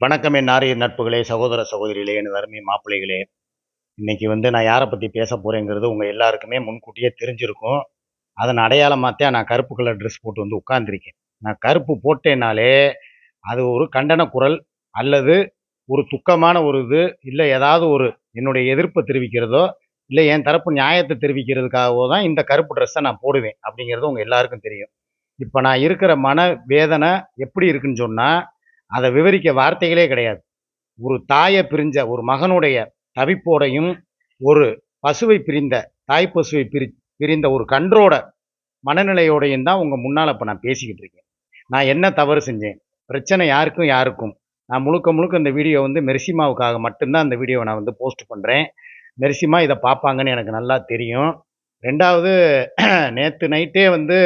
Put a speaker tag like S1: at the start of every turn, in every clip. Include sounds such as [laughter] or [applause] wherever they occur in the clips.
S1: வணக்கம் என் ஆரிய நட்புகளே சகோதர சகோதரிகளே என் அருமை மாப்பிள்ளைகளே. இன்னைக்கு வந்து நான் யாரை பற்றி பேச போகிறேங்கிறது உங்கள் எல்லாருக்குமே முன்கூட்டியே தெரிஞ்சிருக்கும். அதன் அடையாளமாத்தான் நான் கருப்பு கலர் ட்ரெஸ் போட்டு வந்து உட்காந்துருக்கேன் நான் கருப்பு போட்டேனாலே அது ஒரு கண்டன குரல் அல்லது ஒரு துக்கமான ஒரு இது இல்லை ஏதாவது ஒரு என்னுடைய எதிர்ப்பை தெரிவிக்கிறதோ இல்லை என் தரப்பு நியாயத்தை தெரிவிக்கிறதுக்காகவோ தான் இந்த கருப்பு ட்ரெஸ்ஸை நான் போடுவேன் அப்படிங்கிறது உங்கள் எல்லாருக்கும் தெரியும். இப்போ நான் இருக்கிற மன வேதனை எப்படி இருக்குன்னு சொன்னால் அதை விவரிக்க வார்த்தைகளே கிடையாது. ஒரு தாயை பிரிஞ்ச ஒரு மகனுடைய தவிப்போடையும் ஒரு பசுவை பிரிந்த தாய் பசுவை பிரி பிரிந்த ஒரு கன்றோட மனநிலையோடையும் தான் உங்கள் முன்னால் இப்போ நான் பேசிக்கிட்டு இருக்கேன். நான் என்ன தவறு செஞ்சேன்? பிரச்சனை யாருக்கும் யாருக்கும். நான் முழுக்க முழுக்க இந்த வீடியோ வந்து மெர்சிமாவுக்காக மட்டும்தான் இந்த வீடியோவை நான் வந்து போஸ்ட் பண்ணுறேன் மெர்சிமா இதை பார்ப்பாங்கன்னு எனக்கு நல்லா தெரியும். ரெண்டாவது நேற்று நைட்டே வந்து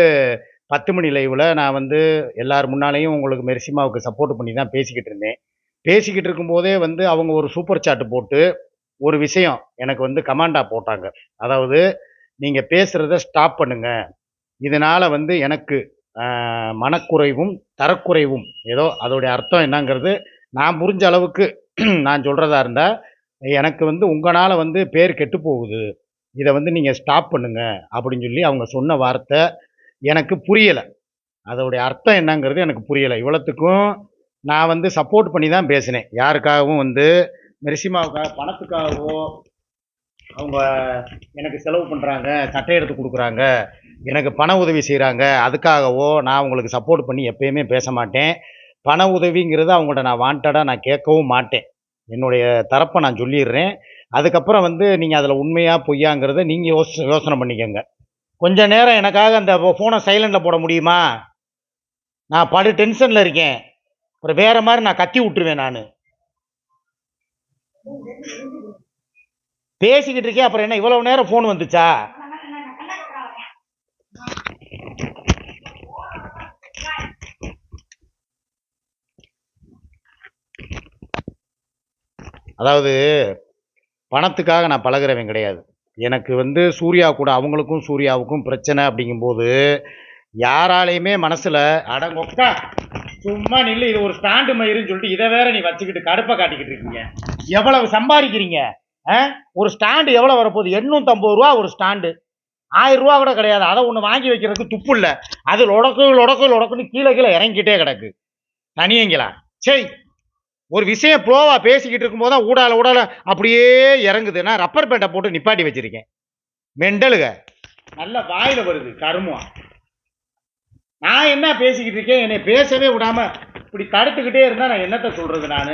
S1: பத்து மணி லைவில் நான் வந்து எல்லார் முன்னாலேயும் உங்களுக்கு மெர்சிமாவுக்கு சப்போர்ட் பண்ணி தான் பேசிக்கிட்டு இருந்தேன். பேசிக்கிட்டு இருக்கும்போதே வந்து அவங்க ஒரு சூப்பர் சாட் போட்டு ஒரு விஷயம் எனக்கு வந்து கமாண்டா போட்டாங்க. அதாவது நீங்கள் பேசுகிறத ஸ்டாப் பண்ணுங்க. இதனால் வந்து எனக்கு மனக்குறைவும் தரக்குறைவும் ஏதோ அதோடைய அர்த்தம் என்னங்கிறது நான் புரிஞ்ச அளவுக்கு [clears throat] நான் சொல்கிறதா இருந்தால் எனக்கு வந்து உங்களால் வந்து பேர் கெட்டு போகுது. இதை வந்து நீங்கள் ஸ்டாப் பண்ணுங்க அப்படின்னு சொல்லி அவங்க சொன்ன வார்த்தை எனக்கு புரியலை. அதோடைய அர்த்தம் என்னங்கிறது எனக்கு புரியலை. இவ்வளோத்துக்கும் நான் வந்து சப்போர்ட் பண்ணி தான் பேசினேன். யாருக்காகவும் வந்து மெரிசிமாவுக்காக பணத்துக்காகவோ அவங்க எனக்கு செலவு பண்ணுறாங்க சட்டை எடுத்து கொடுக்குறாங்க எனக்கு பண உதவி செய்கிறாங்க அதுக்காகவோ நான் அவங்களுக்கு சப்போர்ட் பண்ணி எப்பயுமே பேச மாட்டேன். பண உதவிங்கிறது அவங்கள்ட்ட நான் வாண்டடாக நான் கேட்கவும் மாட்டேன். என்னுடைய தரப்பை நான் சொல்லிடுறேன். அதுக்கப்புறம் வந்து நீங்கள் அதில் உண்மையாக பொய்யாங்கிறத நீங்கள் யோசி யோசனை பண்ணிக்கோங்க. கொஞ்ச நேரம் எனக்காக அந்த ஃபோனை சைலண்டில் போட முடியுமா? நான் படு டென்ஷனில் இருக்கேன். அப்புறம் வேற மாதிரி நான் கத்தி விட்டுருவேன் நான். பேசிக்கிட்டு இருக்கேன் அப்புறம் என்ன இவ்வளவு நேரம் ஃபோன் வந்துச்சா? அதாவது பணத்துக்காக நான் பழகிறவன் கிடையாது. எனக்கு வந்து சூர்யா கூட அவங்களுக்கும் சூர்யாவுக்கும் பிரச்சனை அப்படிங்கும்போது யாராலையுமே மனசில் அடங்கொக்கா சும்மா நில்லு இது ஒரு ஸ்டாண்டு மயிருன்னு சொல்லிட்டு இதை வேற நீ வச்சுக்கிட்டு கடுப்பை காட்டிக்கிட்டு இருக்கீங்க. எவ்வளவு சம்பாதிக்கிறீங்க? ஆ? ஒரு ஸ்டாண்டு எவ்வளோ வரப்போகுது? எண்ணூத்தம்பது ரூபா ஒரு ஸ்டாண்டு. ஆயிரம் ரூபா கூட கிடையாது. அதை ஒன்று வாங்கி வைக்கிறதுக்கு துப்பு இல்லை. அது லொடக்கு லொடக்கு லொடக்குன்னு கீழே கீழே இறங்கிக்கிட்டே கிடக்கு. தனியங்களா? சரி. ஒரு விஷயம் ப்ளோவா பேசிக்கிட்டு இருக்கும்போது தான் ஊடால ஊடால அப்படியே இறங்குது. நான் ரப்பர் பேண்டை போட்டு நிப்பாட்டி வச்சிருக்கேன். மெண்டலுக. நல்ல வாயில வருது கருமம். நான் என்ன பேசிக்கிட்டு இருக்கேன்? என்னை பேசவே விடாம இப்படி தடுத்துக்கிட்டே இருந்தா நான் என்னத்த சொல்றது நான்?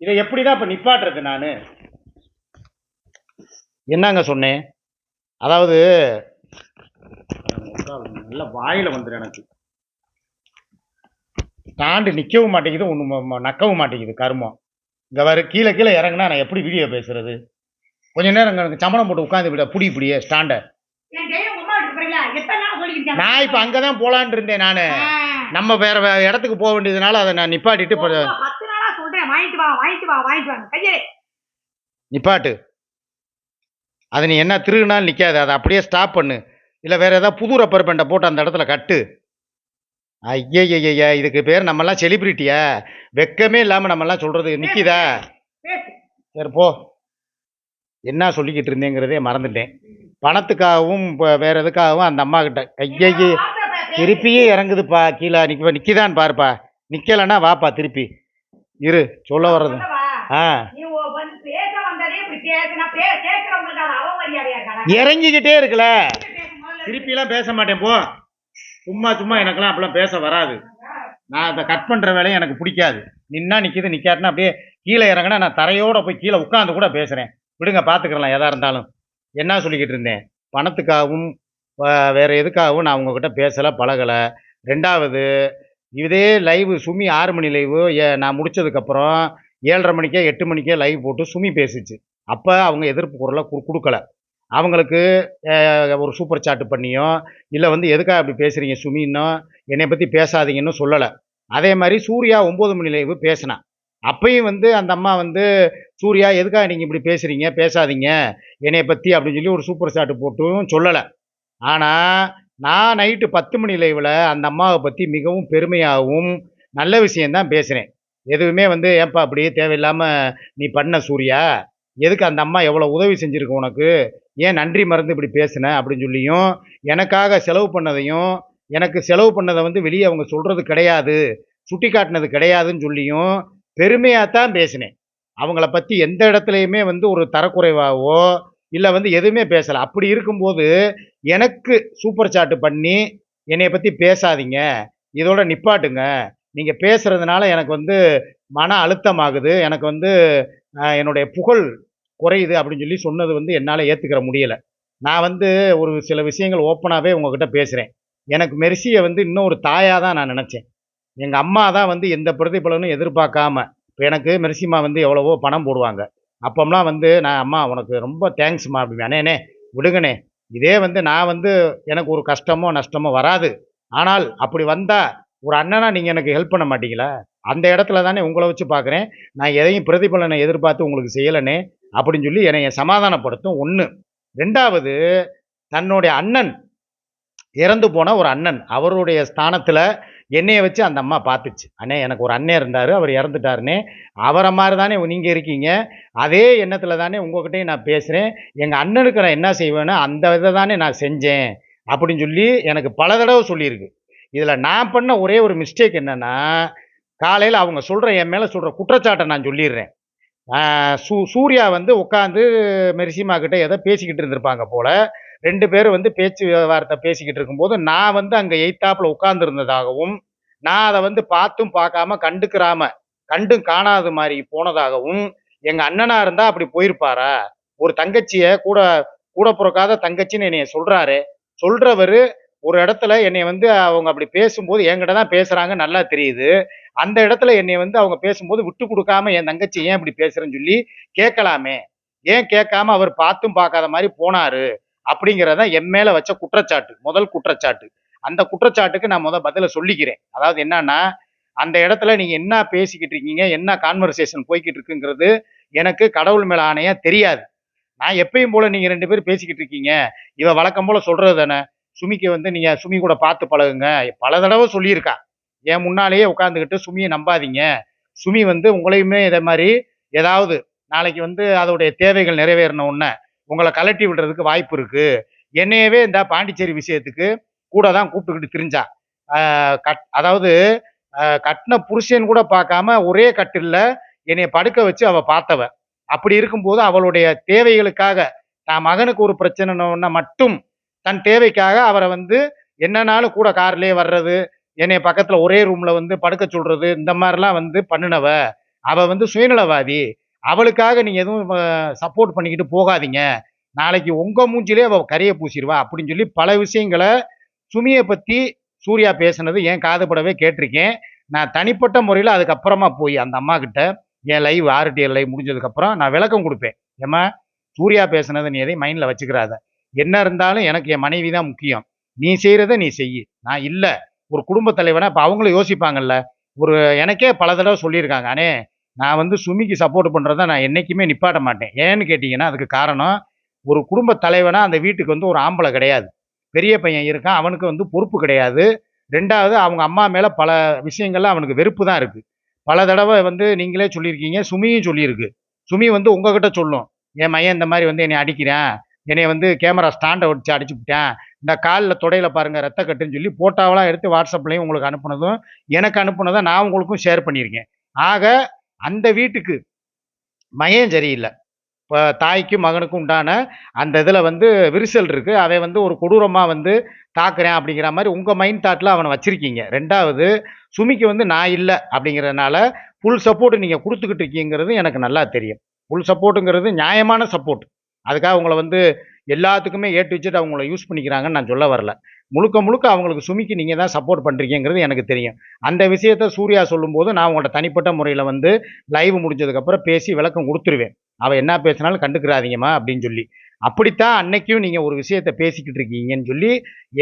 S1: இதை எப்படிதான் இப்ப நிப்பாட்டுறது நான்? என்னங்க சொன்னேன்? அதாவது நல்ல வாயில வந்துடும் எனக்கு. தாண்டு நிற்கவும் மாட்டேங்குது ஒன்று நக்கவும் மாட்டேங்குது கருமம் இங்கே வர கீழே கீழே இறங்குனா நான் எப்படி வீடியோ பேசுறது? கொஞ்ச நேரம் எனக்கு சம்பளம் போட்டு உட்காந்து விட புடி இப்படியே ஸ்டாண்டை நான் இப்போ அங்கே தான் போகலான் இருந்தேன் நான். நம்ம வேற வேற இடத்துக்கு போக வேண்டியதுனால அதை நான் நிப்பாட்டிட்டு நிப்பாட்டு. அது நீ என்ன திருகுனாலும் நிற்காது அதை அப்படியே ஸ்டாப் பண்ணு. இல்லை வேற ஏதாவது புது ரப்பர் பேண்டை போட்டு அந்த இடத்துல கட்டு. ஐயய்யா இதுக்கு பேர் நம்மலாம் செலிபிரிட்டியா வெக்கமே இல்லாமல் நம்மலாம் சொல்றது. நிற்கிதா சரி போ. என்ன சொல்லிக்கிட்டு இருந்தேங்கிறதே மறந்துட்டேன். பணத்துக்காகவும் இப்போ வேற எதுக்காகவும் அந்த அம்மா கிட்ட ஐயய்யே. திருப்பியே இறங்குதுப்பா கீழே நிக்க நிற்கிதான் பாருப்பா. நிற்கலைன்னா வாப்பா திருப்பி. இரு சொல்ல வர்றது? ஆ? இறங்கிக்கிட்டே
S2: முதல்ல.
S1: திருப்பிலாம் பேச மாட்டேன் போ. சும்மா சும்மா எனக்கெல்லாம் அப்படிலாம் பேச வராது. நான் அதை கட் பண்ணுற வேலையும் எனக்கு பிடிக்காது. நின்னா நிற்கிது நிற்காட்டினா அப்படியே கீழே இறங்கினா நான் தரையோட போய் கீழே உட்காந்து கூட பேசுகிறேன் விடுங்க பார்த்துக்கிறலாம் எதாக இருந்தாலும். என்ன சொல்லிக்கிட்டு இருந்தேன்? பணத்துக்காகவும் வேறு எதுக்காகவும் நான் உங்ககிட்ட பேசலை பழகலை. ரெண்டாவது இதே லைவ் சுமி ஆறு மணி லைவு நான் முடிச்சதுக்கப்புறம் ஏழரை மணிக்கே எட்டு மணிக்கே லைவ் போட்டு சுமி பேசிச்சு. அப்போ அவங்க எதிர்ப்பு குரலை கு- கொடுக்கல. அவங்களுக்கு ஒரு சூப்பர் சாட்டு பண்ணியோ இல்லை வந்து எதுக்காக அப்படி பேசுகிறீங்க சுமின்னோ என்னை பற்றி பேசாதீங்கன்னு சொல்லலை. அதே மாதிரி சூர்யா ஒம்பது மணி லைவு பேசினான் அப்பையும் வந்து அந்த அம்மா வந்து சூர்யா எதுக்காக நீங்கள் இப்படி பேசுகிறீங்க பேசாதீங்க. என்னை பற்றி அப்படின்னு சொல்லி ஒரு சூப்பர் சாட்டு போட்டும் சொல்லலை. ஆனால் நான் நைட்டு பத்து மணி லைவில் அந்த அம்மாவை பற்றி மிகவும் பெருமையாகவும் நல்ல விஷயம்தான் பேசுகிறேன் எதுவுமே வந்து ஏன்பா அப்படி? தேவையில்லாமல் நீ பண்ண சூர்யா? எதுக்கு அந்த அம்மா எவ்வளோ உதவி செஞ்சுருக்கு உனக்கு? ஏன் நன்றி மறந்து இப்படி பேசுன? அப்படின்னு சொல்லியும் எனக்காக செலவு பண்ணதையும் எனக்கு செலவு பண்ணதை வந்து வெளியே அவங்க சொல்கிறது கிடையாது சுட்டி காட்டினது கிடையாதுன்னு சொல்லியும் பெருமையாக தான் பேசினேன். அவங்கள பற்றி எந்த இடத்துலையுமே வந்து ஒரு தரக்குறைவாகவோ இல்லை வந்து எதுவுமே பேசலை. அப்படி இருக்கும்போது எனக்கு சூப்பர் சாட்டு பண்ணி என்னைய பற்றி பேசாதீங்க. இதோட நிப்பாட்டுங்க. நீங்கள் பேசுகிறதுனால எனக்கு வந்து மன அழுத்தமாகுது. எனக்கு வந்து என்னுடைய புகழ் குறையுது அப்படின்னு சொல்லி சொன்னது வந்து என்னால் ஏற்றுக்கிற முடியலை. நான் வந்து ஒரு சில விஷயங்கள் ஓப்பனாகவே உங்ககிட்ட பேசுகிறேன் எனக்கு மெர்சியை வந்து இன்னும் ஒரு தாயாக தான் நான் நினச்சேன். எங்கள் அம்மா தான் வந்து எந்த பிரதிபலனும் எதிர்பார்க்காம இப்போ எனக்கு மெர்சிமா வந்து எவ்வளவோ பணம் போடுவாங்க. அப்போம்லாம் வந்து நான் அம்மா உனக்கு ரொம்ப தேங்க்ஸ்மா அப்படி அண்ணேனே விடுங்கண்ணே. இதே வந்து நான் வந்து எனக்கு ஒரு கஷ்டமோ நஷ்டமோ வராது. ஆனால் அப்படி வந்தால் ஒரு அண்ணனாக நீங்கள் எனக்கு ஹெல்ப் பண்ண மாட்டீங்களா? அந்த இடத்துல தானே உங்களை வச்சு பார்க்குறேன். நான் எதையும் பிரதிபலனை எதிர்பார்த்து உங்களுக்கு செய்யலைனே அப்படின்னு சொல்லி என்னை சமாதானப்படுத்தும் ஒன்று ரெண்டாவது தன்னுடைய அண்ணன் இறந்து போன ஒரு அண்ணன் அவருடைய ஸ்தானத்தில் என்னையை வச்சு அந்த அம்மா பார்த்துச்சு. அண்ணே எனக்கு ஒரு அண்ணன் இருந்தார் அவர் இறந்துட்டாருனே. அவரை மாதிரி தானே நீங்கள் இருக்கீங்க. அதே எண்ணத்தில் தானே உங்ககிட்டயும் நான் பேசுகிறேன் எங்கள் அண்ணனுக்கு நான் என்ன செய்வேன்னு அந்த இதை தானே நான் செஞ்சேன் அப்படின்னு சொல்லி எனக்கு பல தடவை சொல்லியிருக்கு. இதில் நான் பண்ண ஒரே ஒரு மிஸ்டேக் என்னென்னா காலையில் அவங்க சொல்கிற என் மேலே சொல்கிற குற்றச்சாட்டை நான் சொல்லிடுறேன். சூ சூர்யா வந்து உட்காந்து மெரிசிமா கிட்ட ஏதோ பேசிக்கிட்டு இருந்திருப்பாங்க போல். ரெண்டு பேரும் வந்து பேச்சு வார்த்தை பேசிக்கிட்டு இருக்கும்போது நான் வந்து அங்கே எய்த்தாப்பில் உட்கார்ந்துருந்ததாகவும் நான் அதை வந்து பார்த்தும் பார்க்காம கண்டுக்கிறாம கண்டும் காணாத மாதிரி போனதாகவும் எங்கள் அண்ணனாக இருந்தால் அப்படி போயிருப்பாரா? ஒரு தங்கச்சியை கூட கூட பிறக்காத தங்கச்சின்னு என்னைய சொல்கிறாரு சொல்கிறவர் ஒரு இடத்துல என்னை வந்து அவங்க அப்படி பேசும்போது என்கிட்ட தான் பேசுறாங்க நல்லா தெரியுது. அந்த இடத்துல என்னை வந்து அவங்க பேசும்போது விட்டு கொடுக்காம என் தங்கச்சி ஏன் இப்படி பேசுறேன்னு சொல்லி கேட்கலாமே. ஏன் கேட்காம அவர் பார்த்தும் பார்க்காத மாதிரி போனாரு? அப்படிங்கிறத என் மேல வச்ச குற்றச்சாட்டு முதல் குற்றச்சாட்டு. அந்த குற்றச்சாட்டுக்கு நான் முதல் பதில சொல்லிக்கிறேன். அதாவது என்னன்னா அந்த இடத்துல நீங்க என்ன பேசிக்கிட்டு இருக்கீங்க என்ன கான்வர்சேஷன் போய்கிட்டு இருக்குங்கிறது எனக்கு கடவுள் மேல ஆணையா தெரியாது. நான் எப்பயும் போல நீங்க ரெண்டு பேரும் பேசிக்கிட்டு இருக்கீங்க. இவ வழக்கம் போல சொல்றது தானே? சுமிக்கு வந்து நீங்கள் சுமி கூட பார்த்து பழகுங்க. பல தடவை சொல்லியிருக்கா. என் முன்னாலேயே உட்காந்துக்கிட்டு சுமியை நம்பாதீங்க. சுமி வந்து உங்களையுமே இதே மாதிரி ஏதாவது நாளைக்கு வந்து அதோடைய தேவைகள் நிறைவேறின உடனே உங்களை கலட்டி விடுறதுக்கு வாய்ப்பு இருக்குது என்னையவே இந்த பாண்டிச்சேரி விஷயத்துக்கு கூட தான் கூப்பிட்டுக்கிட்டு திரிஞ்சா. கட் அதாவது கட்டின புருஷன் கூட பார்க்காம ஒரே கட்டில்ல என்னைய படுக்க வச்சு அவள் பார்த்தவ. அப்படி இருக்கும்போது அவளுடைய தேவைகளுக்காக தான் மகனுக்கு ஒரு பிரச்சனைன்னா மட்டும் தன் தேவைக்காக அவரை வந்து என்னன்னாலும் கூட கார்லேயே வர்றது என்னைய பக்கத்தில் ஒரே ரூமில் வந்து படுக்க சொல்கிறது இந்த மாதிரிலாம் வந்து பண்ணினவ அவள் வந்து சுயநலவாதி. அவளுக்காக நீங்கள் எதுவும் சப்போர்ட் பண்ணிக்கிட்டு போகாதீங்க. நாளைக்கு உங்கள் மூஞ்சிலே அவள் கரையை பூசிடுவா அப்படின்னு சொல்லி பல விஷயங்களை சுமியை பற்றி சூர்யா பேசுனது என் காதுபடவே கேட்டிருக்கேன். நான் தனிப்பட்ட முறையில் அதுக்கப்புறமா போய் அந்த அம்மா கிட்ட என் லைவ் ஆர்டிஎல் லைவ் முடிஞ்சதுக்கப்புறம் நான் விளக்கம் கொடுப்பேன். ஏம்மா சூர்யா பேசுனது நீ எதையும் மைண்டில் வச்சுக்கிறாத. என்ன இருந்தாலும் எனக்கு என் மனைவி தான் முக்கியம். நீ செய்கிறத நீ செய் நான் இல்லை. ஒரு குடும்ப தலைவனா இப்போ அவங்களும் யோசிப்பாங்கல்ல. ஒரு எனக்கே பல தடவை சொல்லியிருக்காங்க. அண்ணே நான் வந்து சுமிக்கு சப்போர்ட் பண்ணுறத நான் என்றைக்குமே நிப்பாட்ட மாட்டேன். ஏன்னு கேட்டிங்கன்னா அதுக்கு காரணம் ஒரு குடும்ப தலைவனா அந்த வீட்டுக்கு வந்து ஒரு ஆம்பளை கிடையாது. பெரிய பையன் இருக்கான் அவனுக்கு வந்து பொறுப்பு கிடையாது. ரெண்டாவது அவங்க அம்மா மேலே பல விஷயங்கள்ல அவனுக்கு வெறுப்பு தான் இருக்குது பல தடவை வந்து நீங்களே சொல்லியிருக்கீங்க சுமியும் சொல்லியிருக்கு. சுமி வந்து உங்ககிட்ட சொல்லும். என் மையன் இந்த மாதிரி வந்து என்னை அடிக்கிறேன்? என்னை வந்து கேமரா ஸ்டாண்டை வச்சு அடிச்சு விட்டேன். இந்த காலில் தொடையில் பாருங்கள் ரத்த கட்டுன்னு சொல்லி போட்டோவெல்லாம் எடுத்து வாட்ஸ்அப்லையும் உங்களுக்கு அனுப்புனதும் எனக்கு அனுப்புனதை நான் உங்களுக்கும் ஷேர் பண்ணியிருக்கேன். ஆக அந்த வீட்டுக்கு மையம் சரியில்லை. இப்போ தாய்க்கும் மகனுக்கும் உண்டான அந்த இதில் வந்து விரிசல் இருக்குது அதை வந்து ஒரு கொடூரமாக வந்து தாக்குறேன் அப்படிங்கிற மாதிரி உங்கள் மைண்ட் தாட்டில் அவனை வச்சுருக்கீங்க. ரெண்டாவது சுமிக்கு வந்து நான் இல்லை அப்படிங்கிறதுனால ஃபுல் சப்போர்ட் நீங்கள் கொடுத்துக்கிட்டு இருக்கீங்கிறது எனக்கு நல்லா தெரியும். ஃபுல் சப்போர்ட்டுங்கிறது நியாயமான சப்போர்ட் அதுக்காக அவங்கள வந்து எல்லாத்துக்குமே ஏட்டு வச்சுட்டு அவங்கள யூஸ் பண்ணிக்கிறாங்கன்னு நான் சொல்ல வரல. முழுக்க முழுக்க அவங்களுக்கு சுமிக்கு நீங்கள் தான் சப்போர்ட் பண்ணுறீங்கிறது எனக்கு தெரியும். அந்த விஷயத்த சூர்யா சொல்லும்போது நான் உங்கள்ட்ட தனிப்பட்ட முறையில் வந்து லைவ் முடிஞ்சதுக்கப்புறம் பேசி விளக்கம் கொடுத்துருவேன். அவள் என்ன பேசினாலும் கண்டுக்கிறாதீங்கம்மா அப்படின்னு சொல்லி. அப்படித்தான் அன்னைக்கும் நீங்கள் ஒரு விஷயத்தை பேசிக்கிட்டு இருக்கீங்கன்னு சொல்லி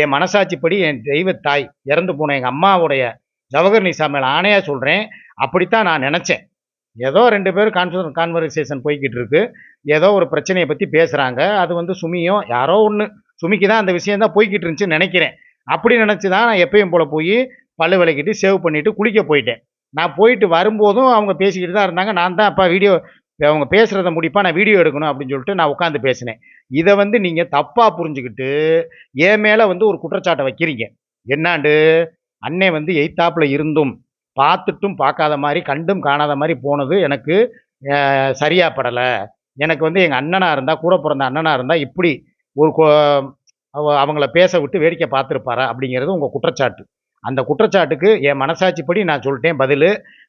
S1: என் மனசாட்சிப்படி என் தெய்வ தாய் இறந்து போன எங்கள் அம்மாவுடைய ஜவஹர் நிசா மேலே ஆணையாக சொல்கிறேன் அப்படித்தான் நான் நினச்சேன். ஏதோ ரெண்டு பேரும் கான்ஃபர் கான்வர்சேஷன் போய்கிட்டு இருக்கு ஏதோ ஒரு பிரச்சனையை பற்றி பேசுகிறாங்க அது வந்து சுமியும் யாரோ ஒன்று சுமிக்கு தான் அந்த விஷயம் தான் போய்கிட்டு இருந்துச்சுன்னு நினைக்கிறேன். அப்படி நினச்சி தான் நான் எப்பயும் போல் போய் பல்லு விளக்கிட்டு சேவ் பண்ணிவிட்டு குளிக்க போயிட்டேன். நான் போயிட்டு வரும்போதும் அவங்க பேசிக்கிட்டு தான் இருந்தாங்க. நான் தான் அப்பா வீடியோ அவங்க பேசுகிறத முடிப்பாக நான் வீடியோ எடுக்கணும் அப்படின்னு சொல்லிட்டு நான் உட்காந்து பேசினேன். இதை வந்து நீங்கள் தப்பாக புரிஞ்சுக்கிட்டு என் மேலே வந்து ஒரு குற்றச்சாட்டை வைக்கிறீங்க. என்னாண்டு? அன்னே வந்து எய்த்தாப்பில் இருந்தும் பார்த்துட்டும் பார்க்காத மாதிரி கண்டும் காணாத மாதிரி போனது எனக்கு சரியாக படலை. எனக்கு வந்து எங்கள் அண்ணனாக இருந்தால் கூட பிறந்த அண்ணனாக இருந்தால் இப்படி ஒரு அவங்கள பேச விட்டு வேடிக்கை பார்த்துருப்பாரா அப்படிங்கிறது உங்கள் குற்றச்சாட்டு. அந்த குற்றச்சாட்டுக்கு என் மனசாட்சிப்படி நான் சொல்லிட்டேன் பதில்.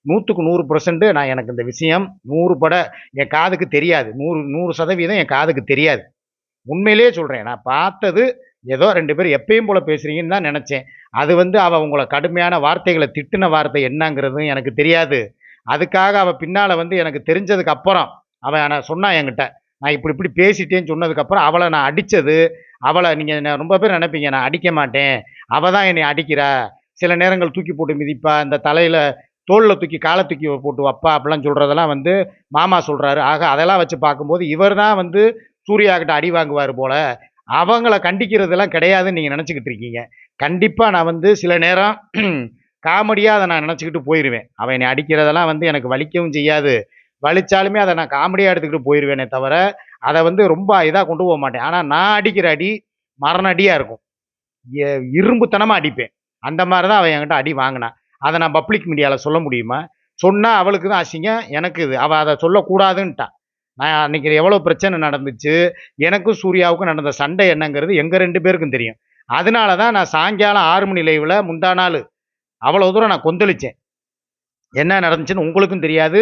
S1: நூற்றுக்கு நூறு பர்சன்ட் நான் எனக்கு இந்த விஷயம் நூறு பட என் காதுக்கு தெரியாது. நூறு நூறு சதவீதம் என் காதுக்கு தெரியாது. உண்மையிலேயே சொல்கிறேன் நான் பார்த்தது ஏதோ ரெண்டு பேரும் எப்பயும் போல் பேசுகிறீங்கன்னு தான் நினச்சேன். அது வந்து அவள் உங்களை கடுமையான வார்த்தைகளை திட்டின வார்த்தை என்னங்கிறதும் எனக்கு தெரியாது. அதுக்காக அவள் பின்னால் வந்து எனக்கு தெரிஞ்சதுக்கு அப்புறம் அவன் நான் சொன்னான் என்கிட்ட நான் இப்படி இப்படி பேசிட்டேன்னு சொன்னதுக்கப்புறம் அவளை நான் அடித்தது அவளை நீங்கள் ரொம்ப பேர் நினைப்பீங்க நான் அடிக்க மாட்டேன் அவள் தான் என்னை அடிக்கிறா சில நேரங்கள் தூக்கி போட்டு மிதிப்பா இந்த தலையில் தோளில் தூக்கி காலை தூக்கி போட்டு வைப்பா அப்படிலாம் சொல்கிறதெல்லாம் வந்து மாமா சொல்கிறாரு ஆக அதெல்லாம் வச்சு பார்க்கும்போது இவர் தான் வந்து சூர்யா கிட்ட அடி வாங்குவார் போல அவங்கள கண்டிக்கிறதெல்லாம் கிடையாதுன்னு நீங்கள் நினச்சிக்கிட்டு இருக்கீங்க. கண்டிப்பாக நான் வந்து சில நேரம் [clears throat] காமெடியாக அதை நான் நினச்சிக்கிட்டு போயிடுவேன் அவன் என்னை அடிக்கிறதெல்லாம் வந்து எனக்கு வலிக்கவும் செய்யாது. வலிச்சாலுமே அதை நான் காமெடியாக எடுத்துக்கிட்டு போயிடுவேனே தவிர அதை வந்து ரொம்ப இதாக கொண்டு போக மாட்டேன். ஆனால் நான் அடிக்கிற அடி மரண அடியாக இருக்கும். எ- இரும்புத்தனமாக அடிப்பேன். அந்த மாதிரி தான் அவன் என்கிட்ட அடி வாங்கினான் அதை நான் பப்ளிக் மீடியாவில் சொல்ல முடியுமா? சொன்னால் அவளுக்கு தான் அசிங்கம். எனக்கு இது அவள் அதை சொல்லக்கூடாதுன்ட்டான் நான் அன்றைக்கி எவ்வளோ பிரச்சனை நடந்துச்சு எனக்கும் சூர்யாவுக்கும் நடந்த சண்டை என்னங்கிறது எங்கள் ரெண்டு பேருக்கும் தெரியும். அதனால தான் நான் சாயங்காலம் ஆறு மணி லைவில் முந்தா நாள் அவ்வளோ தூரம் நான் கொந்தளிச்சேன். என்ன நடந்துச்சுன்னு உங்களுக்கும் தெரியாது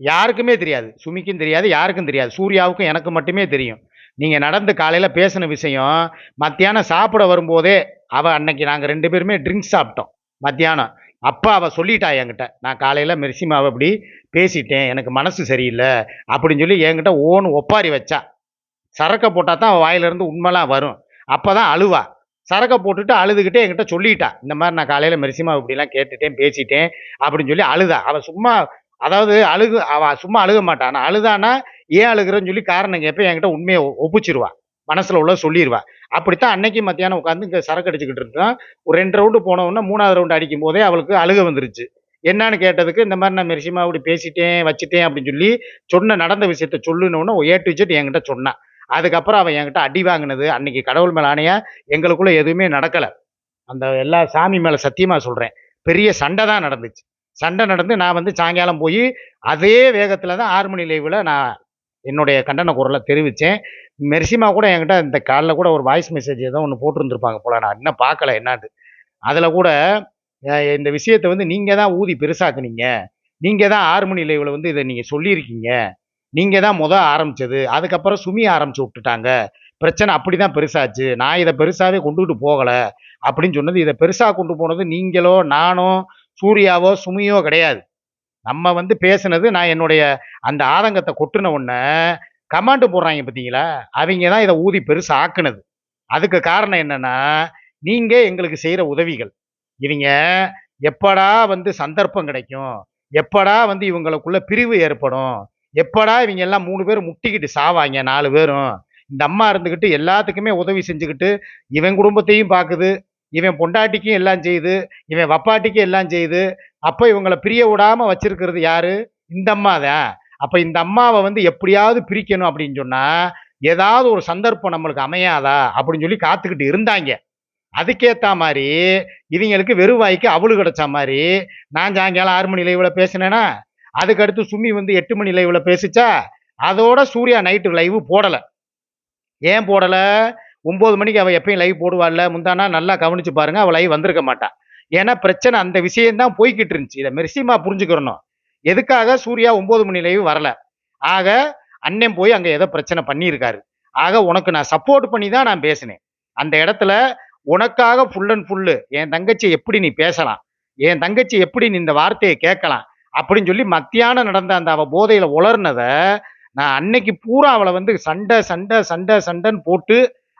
S1: யாருக்குமே தெரியாது. சுமிக்கும் தெரியாது யாருக்கும் தெரியாது. சூர்யாவுக்கும் எனக்கு மட்டுமே தெரியும். நீங்கள் நடந்து காலையில் பேசின விஷயம் மத்தியானம் சாப்பிட வரும்போதே அவள் அன்னைக்கு நாங்கள் ரெண்டு பேருமே ட்ரிங்க்ஸ் சாப்பிட்டோம். மத்தியானம். அப்போ அவள் சொல்லிட்டா என்கிட்ட. நான் காலையில் மெர்சிமாவை இப்படி பேசிட்டேன் எனக்கு மனசு சரியில்லை அப்படின்னு சொல்லி என்கிட்ட ஓன்னு ஒப்பாரி வச்சா. சரக்கை போட்டால் தான் அவள் வாயிலிருந்து உண்மைலாம் வரும். அப்போ தான் அழுவா. சரக்கை போட்டுட்டு அழுதுகிட்டே என்கிட்ட சொல்லிட்டா. இந்த மாதிரி நான் காலையில் மெரிசிமா இப்படிலாம் கேட்டுட்டேன் பேசிட்டேன் அப்படின்னு சொல்லி அழுதா. அவள் சும்மா அதாவது அழுகு அவள் சும்மா அழுக மாட்டான் ஆனால் அழுதானா ஏன் அழுகிறேன்னு சொல்லி காரணம் கேட்பேன் என்கிட்ட உண்மையை ஒ- மனசில் உள்ள சொல்லிடுவா அப்படித்தான் அன்னைக்கு மத்தியானம் உட்காந்து இங்கே சரக்கு அடிச்சுக்கிட்டு இருந்தான் ஒரு ரெண்டு ரவுண்டு போனவுடனே மூணாவது ரவுண்டு அடிக்கும் போதே அவளுக்கு அழுக வந்துருச்சு. என்னன்னு கேட்டதுக்கு இந்த மாதிரி நான் மெரிசிமா அப்படி பேசிட்டேன் வச்சுட்டேன் அப்படின்னு சொல்லி சொன்ன நடந்த விஷயத்த சொல்லுனோன்னு ஏ டு ஜெட் என்கிட்ட சொன்னான் அதுக்கப்புறம் அவன் என்கிட்ட அடி வாங்கினது அன்னைக்கு கடவுள் மேல ஆணையா எங்களுக்குள்ள எதுவுமே நடக்கலை. அந்த எல்லா சாமி மேலே சத்தியமாக சொல்கிறேன் பெரிய சண்டை தான் நடந்துச்சு. சண்டை நடந்து நான் வந்து சாயங்காலம் போய் அதே வேகத்தில் தான் ஆறு மணி லைவில் நான் என்னுடைய கண்டன குரலை தெரிவித்தேன். மெர்சிமா கூட என்கிட்ட இந்த காலில் கூட ஒரு வாய்ஸ் மெசேஜ் ஏதோ ஒன்று போட்டிருந்துருப்பாங்க போல. நான் இன்னும் பார்க்கல என்னது அதில் கூட இந்த விஷயத்தை வந்து நீங்கள் தான் ஊதி பெருசாக்குனீங்க. நீங்கள் தான் ஆறு மணி லைவில் வந்து இதை நீங்கள் சொல்லியிருக்கீங்க. நீங்கள் தான் முத ஆரம்பிச்சது. அதுக்கப்புறம் சுமி ஆரம்பித்து விட்டுட்டாங்க. பிரச்சனை அப்படி தான் பெருசாச்சு. நான் இதை பெருசாகவே கொண்டுகிட்டு போகலை. அப்படின்னு சொன்னது இதை பெருசாக கொண்டு போனது நீங்களோ நானோ சூர்யாவோ சுமியோ கிடையாது. நம்ம வந்து பேசுனது நான் என்னுடைய அந்த ஆதங்கத்தை கொட்டின உடனே கமாண்டு போடுறாங்க பார்த்தீங்களா? அவங்க தான் இதை ஊதி பெருசு ஆக்குனது. அதுக்கு காரணம் என்னன்னா நீங்கள் எங்களுக்கு செய்கிற உதவிகள். இவங்க எப்படா வந்து சந்தர்ப்பம் கிடைக்கும்? எப்படா வந்து இவங்களுக்குள்ள பிரிவு ஏற்படும்? எப்படா இவங்க எல்லாம் மூணு பேர் முட்டிக்கிட்டு சாவாங்க நாலு பேரும்? இந்த அம்மா இருந்துக்கிட்டு எல்லாத்துக்குமே உதவி செஞ்சுக்கிட்டு இவன் குடும்பத்தையும் பார்க்குது இவன் பொண்டாட்டிக்கும் எல்லாம் செய்யுது இவன் வப்பாட்டிக்கும் எல்லாம் செய்யுது அப்போ இவங்களை பிரிய விடாமல் வச்சிருக்கிறது யாரு? இந்த அம்மா தான் அப்போ இந்த அம்மாவை வந்து எப்படியாவது பிரிக்கணும் அப்படின்னு சொன்னால் ஏதாவது ஒரு சந்தர்ப்பம் நம்மளுக்கு அமையாதா? அப்படின்னு சொல்லி காத்துக்கிட்டு இருந்தாங்க. அதுக்கேற்ற மாதிரி இவங்களுக்கு வெறுவாய்க்கு அவளு கிடைச்ச மாதிரி நான் சாயங்காலம் ஆறு மணி லைவில் பேசினேன்னா அதுக்கடுத்து சுமி வந்து எட்டு மணி லைவில் பேசிச்சா? அதோட சூர்யா நைட்டு லைவு போடலை. ஏன் போடலை? ஒம்பது மணிக்கு அவள் எப்பயும் லைவ் போடுவாள்ல. முந்தானா நல்லா கவனிச்சு பாருங்க அவள் லைவ் வந்திருக்க மாட்டாள் ஏன்னா பிரச்சனை அந்த விஷயம்தான் போய்கிட்டு இருந்துச்சு. இதை மெர்சிமா புரிஞ்சுக்கிறணும். எதுக்காக சூர்யா ஒம்பது மணிலேயும் வரல? ஆக அண்ணன் போய் அங்கே ஏதோ பிரச்சனை பண்ணியிருக்காரு. ஆக உனக்கு நான் சப்போர்ட் பண்ணி தான் நான் பேசினேன். அந்த இடத்துல உனக்காக ஃபுல் அண்ட் ஃபுல்லு என் தங்கச்சி எப்படி நீ பேசலாம்? என் தங்கச்சி எப்படி நீ இந்த வார்த்தையை கேட்கலாம்? அப்படின்னு சொல்லி மத்தியானம் நடந்த அந்த அவ போதையில உளர்னதை நான் அன்னைக்கு பூரா அவளை வந்து சண்டை சண்டை சண்டை சண்டைன்னு போட்டு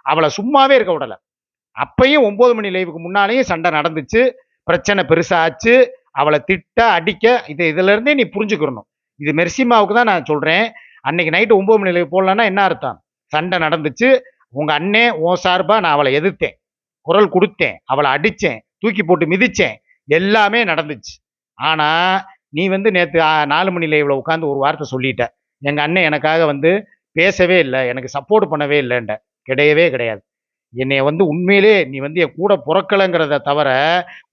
S1: அவளை சும்மாவே இருக்க விடலை. அப்பயும் ஒன்பது மணி லைவுக்கு முன்னாலேயும் சண்டை நடந்துச்சு. பிரச்சனை பெருசாச்சு. அவளை திட்ட அடிக்க இது இதுல இருந்தே நீ புரிஞ்சுக்கிறணும் இது மெர்சிமாவுக்கு தான் நான் சொல்றேன். அன்னைக்கு நைட்டு ஒன்பது மணி லைவ் போடலன்னா என்ன அர்த்தம்? சண்டை நடந்துச்சு. உங்க அண்ணே ஓ சார்பா நான் அவளை எதிர்த்தேன். குரல் கொடுத்தேன். அவளை அடித்தேன் தூக்கி போட்டு மிதிச்சேன். எல்லாமே நடந்துச்சு. ஆனா நீ வந்து நேற்று நாலு மணி லைவில் உட்காந்து ஒரு வார்த்தை சொல்லிட்ட. எங்கள் அண்ணன் எனக்காக வந்து பேசவே இல்லை. எனக்கு சப்போர்ட் பண்ணவே இல்லைன்ற. கிடையவே கிடையாது. என்னை வந்து உண்மையிலே நீ வந்து என் கூட பிறக்கலைங்கிறத தவிர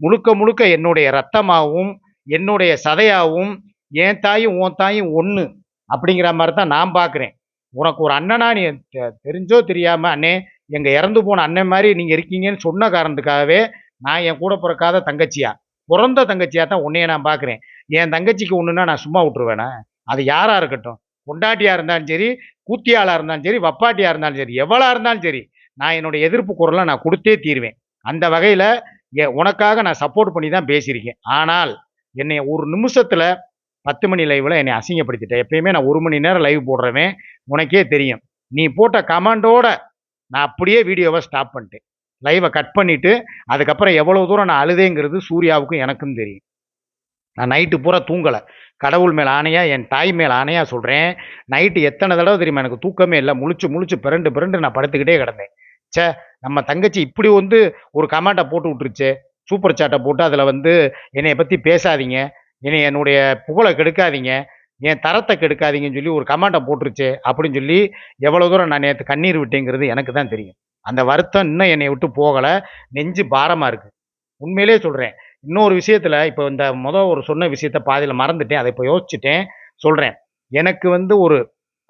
S1: முழுக்க முழுக்க என்னுடைய ரத்தமாகவும் என்னுடைய சதையாகவும் என் தாயும் உன் தாயும் ஒன்று அப்படிங்கிற மாதிரி தான் நான் பார்க்குறேன் உனக்கு ஒரு அண்ணனா நீ தெ- தெரிஞ்சோ தெரியாமல் அண்ணே எங்கள் இறந்து போன அண்ணன் மாதிரி நீங்கள் இருக்கீங்கன்னு சொன்ன காரணத்துக்காகவே நான் என் கூட பிறக்காத தங்கச்சியா? பிறந்த தங்கச்சியாக தான் உன்னைய நான் பார்க்குறேன் என் தங்கச்சிக்கு ஒன்றுனா நான் சும்மா விட்டுருவேனா? அது யாராக இருக்கட்டும். பொண்டாட்டியாக இருந்தாலும் சரி கூத்தியாளாக இருந்தாலும் சரி வப்பாட்டியாக இருந்தாலும் சரி எவ்வளா இருந்தாலும் சரி நான் என்னுடைய எதிர்ப்பு குரலை நான் கொடுத்தே தீருவேன். அந்த வகையில் உனக்காக நான் சப்போர்ட் பண்ணி தான் பேசியிருக்கேன். ஆனால் என்னை ஒரு நிமிஷத்தில் பத்து மணி லைவில் என்னை அசிங்கப்படுத்திட்டேன் எப்பயுமே நான் ஒரு மணி நேரம் லைவ் போடுறவேன் உனக்கே தெரியும். நீ போட்ட கமாண்டோட நான் அப்படியே வீடியோவை ஸ்டாப் பண்ணிட்டேன். லைவை கட் பண்ணிவிட்டு அதுக்கப்புறம் எவ்வளோ தூரம் நான் அழுதேங்கிறது சூர்யாவுக்கும் எனக்கும் தெரியும். நான் நைட்டு பூரா தூங்கலை. கடவுள் மேல் ஆணையாக என் தாய் மேல் ஆணையாக சொல்கிறேன் நைட்டு எத்தனை தடவை தெரியுமா? எனக்கு தூக்கமே இல்லை. முழிச்சு முழிச்சு பிறண்டு பிறண்டு நான் படுத்துக்கிட்டே கிடந்தேன். ச்சே நம்ம தங்கச்சி இப்படி வந்து ஒரு கமெண்ட்டை போட்டு விட்டுருச்சு சூப்பர் சாட்டை போட்டு அதில் வந்து என்னைய பற்றி பேசாதீங்க என்னை என்னுடைய புகழை கெடுக்காதீங்க என் தரத்தை கெடுக்காதீங்கன்னு சொல்லி ஒரு கமெண்ட்டை போட்டுருச்சு அப்படின்னு சொல்லி எவ்வளோ தூரம் நான் நேற்று கண்ணீர் விட்டேங்கிறது எனக்கு தான் தெரியும். அந்த வருத்தம் இன்னும் என்னை விட்டு போகலை நெஞ்சு பாரமாக இருக்குது உண்மையிலே சொல்கிறேன் இன்னொரு விஷயத்தில் இப்போ இந்த மொதல் ஒரு சொன்ன விஷயத்த பாதியில் மறந்துட்டேன் அதை இப்போ யோசிச்சுட்டேன். சொல்கிறேன் எனக்கு வந்து ஒரு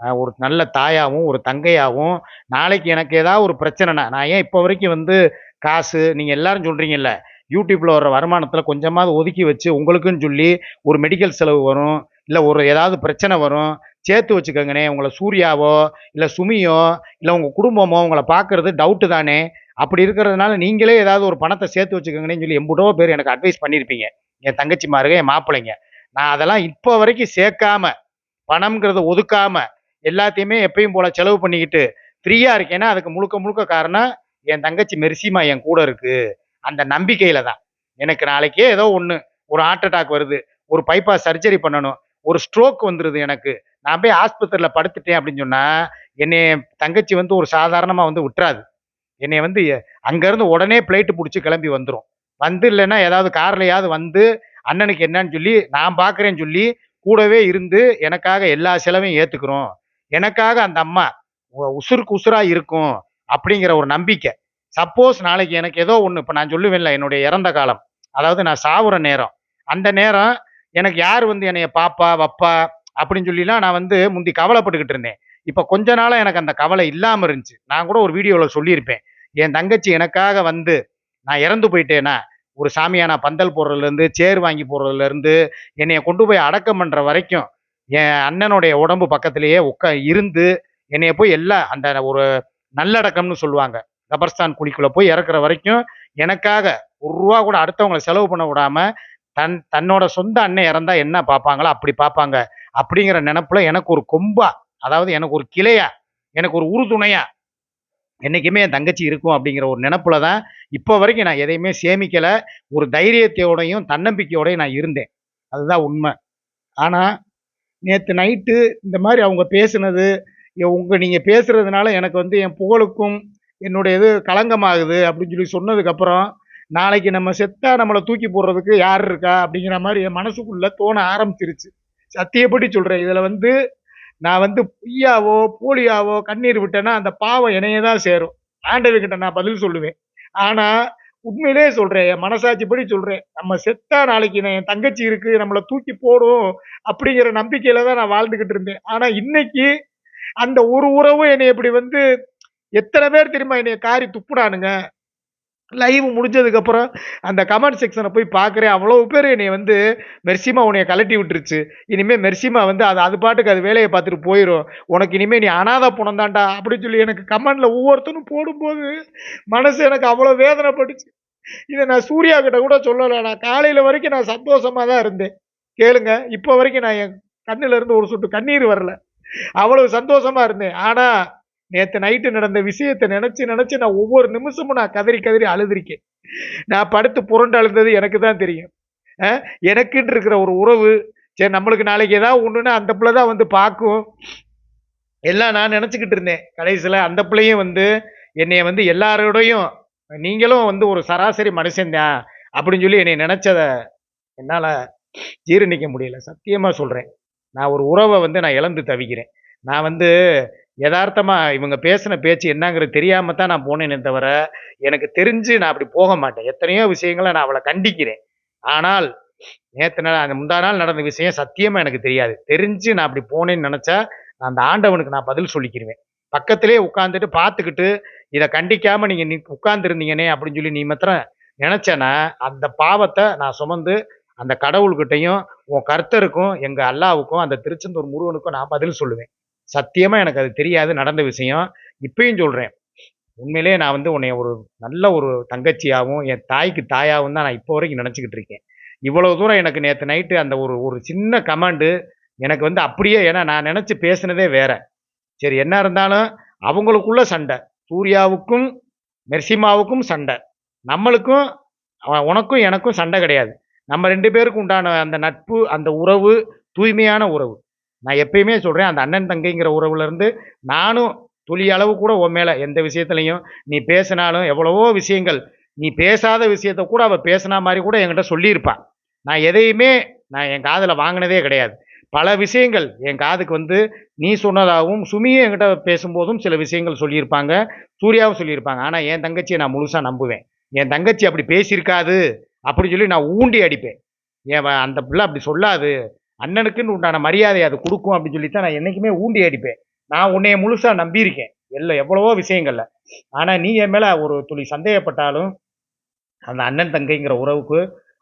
S1: ஒரு நல்ல தாயாகவும் ஒரு தங்கையாகவும் நாளைக்கு எனக்கு ஏதாவது ஒரு பிரச்சனைனா நான் ஏன் இப்போ வரைக்கும் வந்து காசு நீங்கள் எல்லாரும் சொல்கிறீங்கல்ல யூடியூப்பில் வர வருமானத்தில் கொஞ்சமாவது ஒதுக்கி வச்சு உங்களுக்குன்னு சொல்லி ஒரு மெடிக்கல் செலவு வரும் இல்லை ஒரு ஏதாவது பிரச்சனை வரும் சேர்த்து வச்சுக்கோங்கண்ணே உங்களை சூர்யாவோ இல்லை சுமியோ இல்லை உங்கள் குடும்பமோ உங்களை பார்க்கறது டவுட்டு தானே அப்படி இருக்கிறதுனால நீங்களே ஏதாவது ஒரு பணத்தை சேர்த்து வச்சுக்கோங்கன்னு சொல்லி எம்புடோ பேர் எனக்கு அட்வைஸ் பண்ணியிருப்பீங்க என் தங்கச்சிமாருங்க என் மாப்பிள்ளைங்க. நான் அதெல்லாம் இப்போ வரைக்கும் சேர்க்காம பணம்ங்கிறத ஒதுக்காமல் எல்லாத்தையுமே எப்பயும் போல செலவு பண்ணிக்கிட்டு ஃப்ரீயாக இருக்கேன்னா அதுக்கு முழுக்க முழுக்க காரணம் என் தங்கச்சி மெர்சிமா என் கூட இருக்கு. அந்த நம்பிக்கையில தான். எனக்கு நாளைக்கே ஏதோ ஒன்று ஒரு ஹார்ட் அட்டாக் வருது ஒரு பைபாஸ் சர்ஜரி பண்ணணும் ஒரு ஸ்ட்ரோக் வந்துடுது எனக்கு. நான் போய் ஆஸ்பத்திரியில் படுத்துட்டேன் அப்படின்னு சொன்னால் என்னை தங்கச்சி வந்து ஒரு சாதாரணமாக வந்து விட்டுறாது. என்னை வந்து அங்கேருந்து உடனே பிளைட்டு பிடிச்சி கிளம்பி வந்துடும் வந்து இல்லைன்னா ஏதாவது கார்லையாவது வந்து அண்ணனுக்கு என்னன்னு சொல்லி நான் பார்க்குறேன்னு சொல்லி கூடவே இருந்து எனக்காக எல்லா செலவையும் ஏற்றுக்கிறோம் எனக்காக அந்த அம்மா உசுருக்கு உசுராக இருக்கும் அப்படிங்கிற ஒரு நம்பிக்கை. சப்போஸ் நாளைக்கு எனக்கு ஏதோ ஒன்று இப்போ நான் சொல்லுவேன்ல என்னுடைய இறந்த காலம். அதாவது நான் சாவுற நேரம். அந்த நேரம் எனக்கு யார் வந்து என்னைய பாப்பா வப்பா அப்படின்னு சொல்லிலாம் நான் வந்து முந்தி கவலைப்பட்டுக்கிட்டு இருந்தேன். இப்போ கொஞ்ச நாளாக எனக்கு அந்த கவலை இல்லாமல் இருந்துச்சு. நான் கூட ஒரு வீடியோவில் சொல்லியிருப்பேன். என் தங்கச்சி எனக்காக வந்து நான் இறந்து போயிட்டேன்னா ஒரு சாமியான பந்தல் போடுறதுலேருந்து சேர் வாங்கி போடுறதுலேருந்து என்னைய கொண்டு போய் அடக்கம் பண்ணுற வரைக்கும் என் அண்ணனுடைய உடம்பு பக்கத்திலேயே உட்கா இருந்து என்னைய போய் எல்லாம் அந்த ஒரு நல்லடக்கம்னு சொல்லுவாங்க. கபர்ஸ்தான் குழிக்குள்ள போய் இறக்குற வரைக்கும் எனக்காக ஒரு ரூபா கூட அடுத்தவங்களை செலவு பண்ண விடாம தன் தன்னோட சொந்த அண்ணன் இறந்தா என்ன பார்ப்பாங்களோ அப்படி பார்ப்பாங்க. அப்படிங்கிற நினப்புல எனக்கு ஒரு கொம்பா அதாவது எனக்கு ஒரு கிளையா எனக்கு ஒரு உறுதுணையா என்னைக்குமே என் தங்கச்சி இருக்கும் அப்படிங்கிற ஒரு நினப்புல தான் இப்போ வரைக்கும் நான் எதையுமே சேமிக்கலை. ஒரு தைரியத்தோடையும் தன்னம்பிக்கையோடையும் நான் இருந்தேன். அதுதான் உண்மை. ஆனால் நேற்று நைட்டு இந்த மாதிரி அவங்க பேசுனது உங்கள் நீங்கள் பேசுகிறதுனால எனக்கு வந்து என் புகழுக்கும் என்னுடைய இது களங்கமாகுது அப்படின்னு சொல்லி சொன்னதுக்கப்புறம் நாளைக்கு நம்ம செத்தா நம்மளை தூக்கி போடுறதுக்கு யார் இருக்கா? அப்படிங்கிற மாதிரி என் மனசுக்குள்ளே தோண ஆரம்பிச்சிருச்சு. சத்தியப்படி சொல்கிறேன் இதில் வந்து நான் வந்து பொய்யாவோ போலியாவோ கண்ணீர் விட்டேன்னா அந்த பாவம் என்னையே தான் சேரும். ஆண்டவர்கிட்ட நான் பதில் சொல்லுவேன். ஆனால் உண்மையிலே சொல்கிறேன் என் மனசாட்சிப்படி சொல்கிறேன் நம்ம செத்தா நாளைக்கு நான் என் தங்கச்சி இருக்குது நம்மளை தூக்கி போடும் அப்படிங்கிற நம்பிக்கையில் தான் நான் வாழ்ந்துக்கிட்டு இருந்தேன். ஆனால் இன்னைக்கு அந்த ஒரு உறவும் என்னை இப்படி வந்து எத்தனை பேர் தெரியுமா என்னைய காரி துப்புனானுங்க? லைவ் முடிஞ்சதுக்கப்புறம் அந்த கமெண்ட் செக்ஷனை போய் பார்க்குறேன். அவ்வளோ பேர் என்னை வந்து மெர்சிமா உன்னைய கலட்டி விட்டுருச்சு. இனிமேல் மெர்சிமா வந்து அது அது பாட்டுக்கு அது வேலையை பார்த்துட்டு போயிடும் உனக்கு இனிமேல் நீ அனாதை புணம் தான்டா அப்படின்னு சொல்லி எனக்கு கமெண்டில் ஒவ்வொருத்தரும் போடும்போது மனசு எனக்கு அவ்வளோ வேதனைப்பட்டுச்சு. இதை நான் சூர்யா கிட்ட கூட சொல்லலை. நான் காலையில் வரைக்கும் நான் சந்தோஷமாக தான் இருந்தேன். கேளுங்க இப்போ வரைக்கும் நான் என் கண்ணிலேருந்து ஒரு சொட்டு கண்ணீர் வரல. அவ்வளவு சந்தோஷமாக இருந்தேன். ஆனால் நேற்று நைட்டு நடந்த விஷயத்தை நினச்சி நினச்சி நான் ஒவ்வொரு நிமிஷமும் நான் கதறி கதறி அழுதுருக்கேன். நான் படுத்து புரண்டு அழுந்தது எனக்கு தான் தெரியும். எனக்குன்னு இருக்கிற ஒரு உறவு சரி நம்மளுக்கு நாளைக்கு ஏதாவது ஒன்றுன்னா அந்த பிள்ளை தான் வந்து பார்க்கும். எல்லாம் நான் நினச்சிக்கிட்டு இருந்தேன். கடைசியில் அந்த பிள்ளையும் வந்து என்னைய வந்து எல்லாரோடையும் நீங்களும் வந்து ஒரு சராசரி மனுஷன்தான் அப்படின்னு சொல்லி என்னை நினச்சதை என்னால் ஜீரணிக்க முடியல. சத்தியமாக சொல்கிறேன் நான் ஒரு உறவை வந்து நான் இழந்து தவிக்கிறேன். நான் வந்து யதார்த்தமாக இவங்க பேசின பேச்சு என்னங்கிறது தெரியாமல் தான் நான் போனேனே தவிர எனக்கு தெரிஞ்சு நான் அப்படி போக மாட்டேன். எத்தனையோ விஷயங்களை நான் அவளை கண்டிக்கிறேன். ஆனால் நேற்று நாள் அந்த முந்தா நாள் நடந்த விஷயம் சத்தியமாக எனக்கு தெரியாது. தெரிஞ்சு நான் அப்படி போனேன்னு நினச்சா நான் அந்த ஆண்டவனுக்கு நான் பதில் சொல்லிக்கிருவேன். பக்கத்திலே உட்காந்துட்டு பார்த்துக்கிட்டு இதை கண்டிக்காமல் நீங்கள் நீ உட்கார்ந்துருந்தீங்கனே அப்படின்னு சொல்லி நீ மாத்திரம் நினச்சேன்னா அந்த பாவத்தை நான் சுமந்து அந்த கடவுள்கிட்டையும் உன் கர்த்தருக்கும் எங்கள் அல்லாவுக்கும் அந்த திருச்செந்தூர் முருகனுக்கும் நான் பதில் சொல்லுவேன். சத்தியமாக எனக்கு அது தெரியாது நடந்த விஷயம். இப்பயும் சொல்கிறேன் உண்மையிலே நான் வந்து உன்னை ஒரு நல்ல ஒரு தங்கச்சியாகவும் என் தாய்க்கு தாயாகவும் தான் நான் இப்போ வரைக்கும் நினச்சிக்கிட்டு இருக்கேன். இவ்வளோ தூரம் எனக்கு நேற்று நைட்டு அந்த ஒரு ஒரு சின்ன கமாண்டு எனக்கு வந்து அப்படியே ஏன்னா நான் நினச்சி பேசினதே வேற. சரி என்ன இருந்தாலும் அவங்களுக்குள்ள சண்டை. சூர்யாவுக்கும் மெர்சிமாவுக்கும் சண்டை. நம்மளுக்கும் உனக்கும் எனக்கும் சண்டை கிடையாது. நம்ம ரெண்டு பேருக்கும் உண்டான அந்த நட்பு அந்த உறவு தூய்மையான உறவு. நான் எப்பயுமே சொல்கிறேன் அந்த அண்ணன் தங்கைங்கிற உறவுலேருந்து நானும் துளி அளவு கூட உன் மேலே எந்த விஷயத்துலையும் நீ பேசினாலும் எவ்வளவோ விஷயங்கள் நீ பேசாத விஷயத்த கூட அவள் பேசினா மாதிரி கூட என்கிட்ட சொல்லியிருப்பாள் நான் எதையுமே நான் என் காதில் வாங்கினதே கிடையாது. பல விஷயங்கள் என் காதுக்கு வந்து நீ சொன்னதாகவும் சுமியும் என்கிட்ட பேசும்போதும் சில விஷயங்கள் சொல்லியிருப்பாங்க சூர்யாவும் சொல்லியிருப்பாங்க. ஆனால் என் தங்கச்சியை நான் முழுசாக நம்புவேன். என் தங்கச்சி அப்படி பேசியிருக்காது அப்படின்னு சொல்லி நான் ஊண்டி அடிப்பேன். என் அந்த பிள்ளை அப்படி சொல்லாது. அண்ணனுக்குன்னு உண்டான மரியாதை அது கொடுக்கும் அப்படின்னு சொல்லி தான் நான் என்றைக்குமே ஊண்டி அடிப்பேன். நான் உன்னைய முழுசாக நம்பியிருக்கேன். இல்லை எவ்வளவோ விஷயங்கள்ல. ஆனால் நீ என் மேலே ஒரு துளி சந்தேகப்பட்டாலும் அந்த அண்ணன் தங்கைங்கிற உறவுக்கு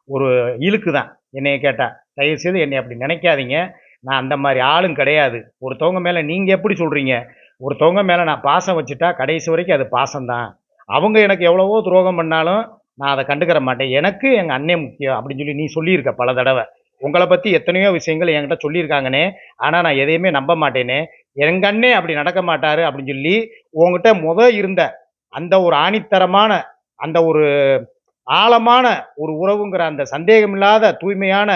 S1: ஒரு இழுக்கு தான் என்னைய கேட்டால் தயவு செய்து என்னை அப்படி நினைக்காதீங்க. நான் அந்த மாதிரி ஆளும் கிடையாது. ஒருத்தவங்க மேலே நீங்கள் எப்படி சொல்கிறீங்க ஒருத்தவங்க மேலே நான் பாசம் வச்சுட்டா கடைசி வரைக்கும் அது பாசம்தான். அவங்க எனக்கு எவ்வளவோ துரோகம் பண்ணாலும் நான் அதை கண்டுக்கிற மாட்டேன். எனக்கு எங்கள் அண்ணன் முக்கியம் அப்படின்னு சொல்லி நீ சொல்லியிருக்க பல தடவை. உங்களை பற்றி எத்தனையோ விஷயங்கள் என்கிட்ட சொல்லியிருக்காங்கன்னே ஆனால் நான் எதையுமே நம்ப மாட்டேனே. எங்கண்ணே அப்படி நடக்க மாட்டாரு அப்படின்னு சொல்லி உங்ககிட்ட முத இருந்த அந்த ஒரு ஆணித்தரமான அந்த ஒரு ஆழமான ஒரு உறவுங்கிற அந்த சந்தேகமில்லாத தூய்மையான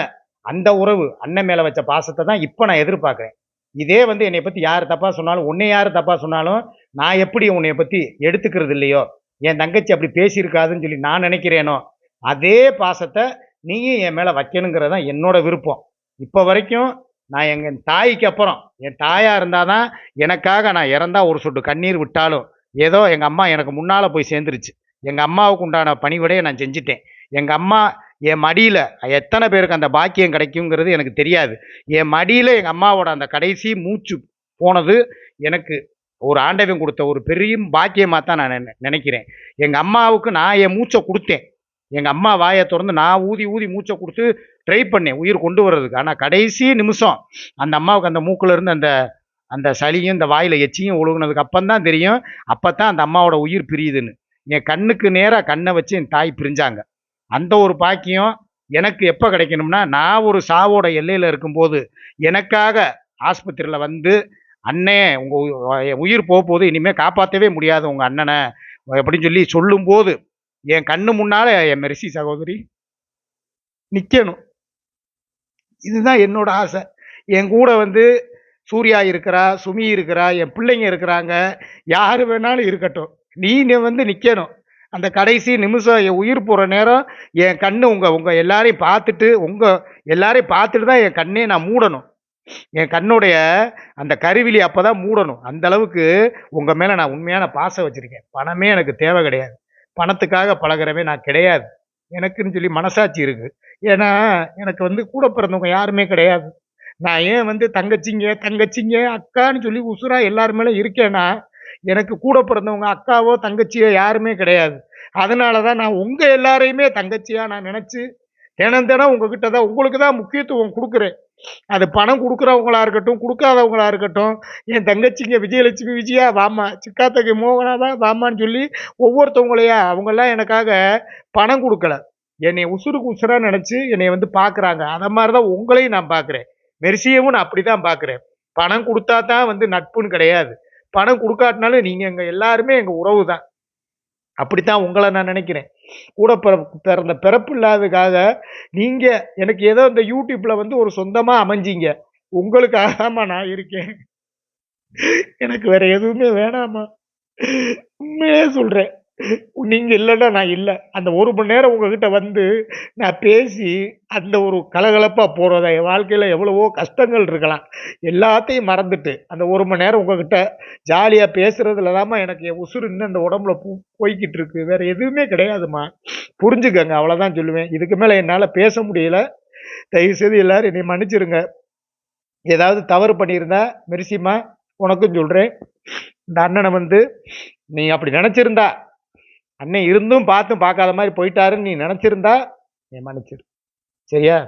S1: அந்த உறவு அண்ணன் மேலே வச்ச பாசத்தை தான் இப்போ நான் எதிர்பார்க்குறேன். இதே வந்து என்னை பற்றி யார் தப்பாக சொன்னாலும் உன்னை யார் தப்பாக சொன்னாலும் நான் எப்படி உன்னை பற்றி எடுத்துக்கிறது இல்லையோ? என் தங்கச்சி அப்படி பேசியிருக்காதுன்னு சொல்லி நான் நினைக்கிறேனோ? அதே பாசத்தை நீயும் என் மேலே வைக்கணுங்கிறது தான் என்னோட விருப்பம். இப்போ வரைக்கும் நான் எங்கள் தாய்க்கு அப்புறம் என் தாயாக இருந்தால் தான் எனக்காக நான் இறந்தால் ஒரு சொட்டு கண்ணீர் விட்டாலும் ஏதோ எங்கள் அம்மா எனக்கு முன்னால் போய் சேர்ந்துருச்சு. எங்கள் அம்மாவுக்கு உண்டான பணிவிடையை நான் செஞ்சுட்டேன். எங்கள் அம்மா என் மடியில் எத்தனை பேருக்கு அந்த பாக்கியம் கிடைக்குங்கிறது எனக்கு தெரியாது. என் மடியில் எங்கள் அம்மாவோட அந்த கடைசி மூச்சு போனது எனக்கு ஒரு ஆண்டவன் கொடுத்த ஒரு பெரிய பாக்கியமாக தான் நான் நினைக்கிறேன். எங்கள் அம்மாவுக்கு நான் என் மூச்சை கொடுத்தேன். எங்கள் அம்மா வாயை திறந்து நான் ஊதி ஊதி மூச்சை கொடுத்து ட்ரை பண்ணேன். உயிர் கொண்டு வர்றதுக்கு. ஆனால் கடைசி நிமிஷம் அந்த அம்மாவுக்கு அந்த மூக்கிலேருந்து அந்த அந்த சளியும் இந்த வாயில் எச்சியும் ஒழுகுனதுக்கு அப்பந்தான் தெரியும். அப்பதான் அந்த அம்மாவோட உயிர் பிரியுதுன்னு. என் கண்ணுக்கு நேராக கண்ணை வச்சு என் தாய் பிரிஞ்சாங்க. அந்த ஒரு பாக்கியம் எனக்கு எப்போ கிடைக்கணும்னா நான் ஒரு சாவோட எல்லையில் இருக்கும்போது எனக்காக ஆஸ்பத்திரியில் வந்து அண்ணே உங்கள் உயிர் போக போகுது. இனிமேல் காப்பாற்றவே முடியாது உங்கள் அண்ணனை. அப்படின்னு சொல்லி சொல்லும்போது என் கண்ணு முன்னால் என் மெர்சி சகோதரி நிற்கணும் இதுதான் என்னோட ஆசை. என் கூட வந்து சூர்யா இருக்கிறா சுமி இருக்கிறா என் பிள்ளைங்க இருக்கிறாங்க யார் வேணாலும் இருக்கட்டும். நீ வந்து நிற்கணும் அந்த கடைசி நிமிஷம் என் உயிர் போகிற நேரம் என் கண்ணு உங்கள் உங்கள் எல்லாரையும் பார்த்துட்டு உங்கள் எல்லாரையும் பார்த்துட்டு தான் என் கண்ணே நான் மூடணும். என் கண்ணுடைய அந்த கருவிலி அப்போ தான் மூடணும். அந்த அளவுக்கு உங்கள் மேலே நான் உண்மையான பாசம் வச்சுருக்கேன். பணமே எனக்கு தேவை கிடையாது. பணத்துக்காக பழகிறவே நான் கிடையாது. எனக்குன்னு சொல்லி மனசாட்சி இருக்குது ஏன்னா எனக்கு வந்து கூட பிறந்தவங்க யாருமே கிடையாது. நான் ஏன் வந்து தங்கச்சிங்க தங்கச்சிங்க அக்கான்னு சொல்லி உசுரா எல்லார் மேலே இருக்கேன்னா எனக்கு கூட பிறந்தவங்க அக்காவோ தங்கச்சியோ யாருமே கிடையாது. அதனால தான் நான் உங்கள் எல்லாரையுமே தங்கச்சியாக நான் நினச்சி தினம் தினம் உங்ககிட்ட தான் உங்களுக்கு தான் முக்கியத்துவம் கொடுக்குறேன். அது பணம் கொடுக்குறவங்களா இருக்கட்டும் கொடுக்காதவங்களா இருக்கட்டும் என் தங்கச்சிங்க விஜயலட்சுமி விஜயா வாமா சிக்காத்தகை மோகனா வாமான்னு சொல்லி ஒவ்வொருத்தவங்களையா அவங்கெல்லாம் எனக்காக பணம் கொடுக்கல. என்னை உசுருக்கு உசுராக நினச்சி என்னை வந்து பார்க்குறாங்க அதை மாதிரி தான் உங்களையும் நான் பார்க்குறேன் மெர்சியவும் நான் அப்படி தான் பார்க்குறேன் பணம் கொடுத்தா தான் வந்து நட்புன்னு கிடையாது. பணம் கொடுக்காட்டினாலும் நீங்கள் எங்கள் எல்லாருமே எங்கள் உறவு தான் அப்படித்தான் உங்களை நான் நினைக்கிறேன். கூட பிற- பிறந்த பிறப்பு இல்லாததுக்காக நீங்கள் எனக்கு ஏதோ இந்த யூடியூப்பில் வந்து ஒரு சொந்தமாக அமைஞ்சீங்க. உங்களுக்காகமா நான் இருக்கேன். எனக்கு வேற எதுவுமே வேணாமா உண்மையே சொல்கிறேன் நீங்கள் இல்லைன்னா நான் இல்லை. அந்த ஒரு மணி நேரம் உங்ககிட்ட வந்து நான் பேசி அந்த ஒரு கலகலப்பாக போகிறதா என் வாழ்க்கையில் எவ்வளவோ கஷ்டங்கள் இருக்கலாம். எல்லாத்தையும் மறந்துட்டு அந்த ஒரு மணி நேரம் உங்ககிட்ட ஜாலியாக பேசுகிறதுல தாம்மா எனக்கு என் உசுறு இன்னும் இந்த உடம்புல போ போய்கிட்டு இருக்கு. வேறு எதுவுமே கிடையாதும்மா. புரிஞ்சுக்கங்க அவ்வளோதான் சொல்லுவேன். இதுக்கு மேலே என்னால் பேச முடியல. தயவுசெய்து எல்லாரும் என்னை மன்னிச்சிருங்க. ஏதாவது தவறு பண்ணியிருந்தா மெரிசிம்மா உனக்கும் சொல்கிறேன் இந்த அண்ணனை வந்து நீ அப்படி நினச்சிருந்தா அண்ணன் இருந்தும் பார்த்தும் பார்க்காத மாதிரி போயிட்டாருன்னு நீ நினச்சிருந்தா நீ மன்னிச்சிரு. சரியா?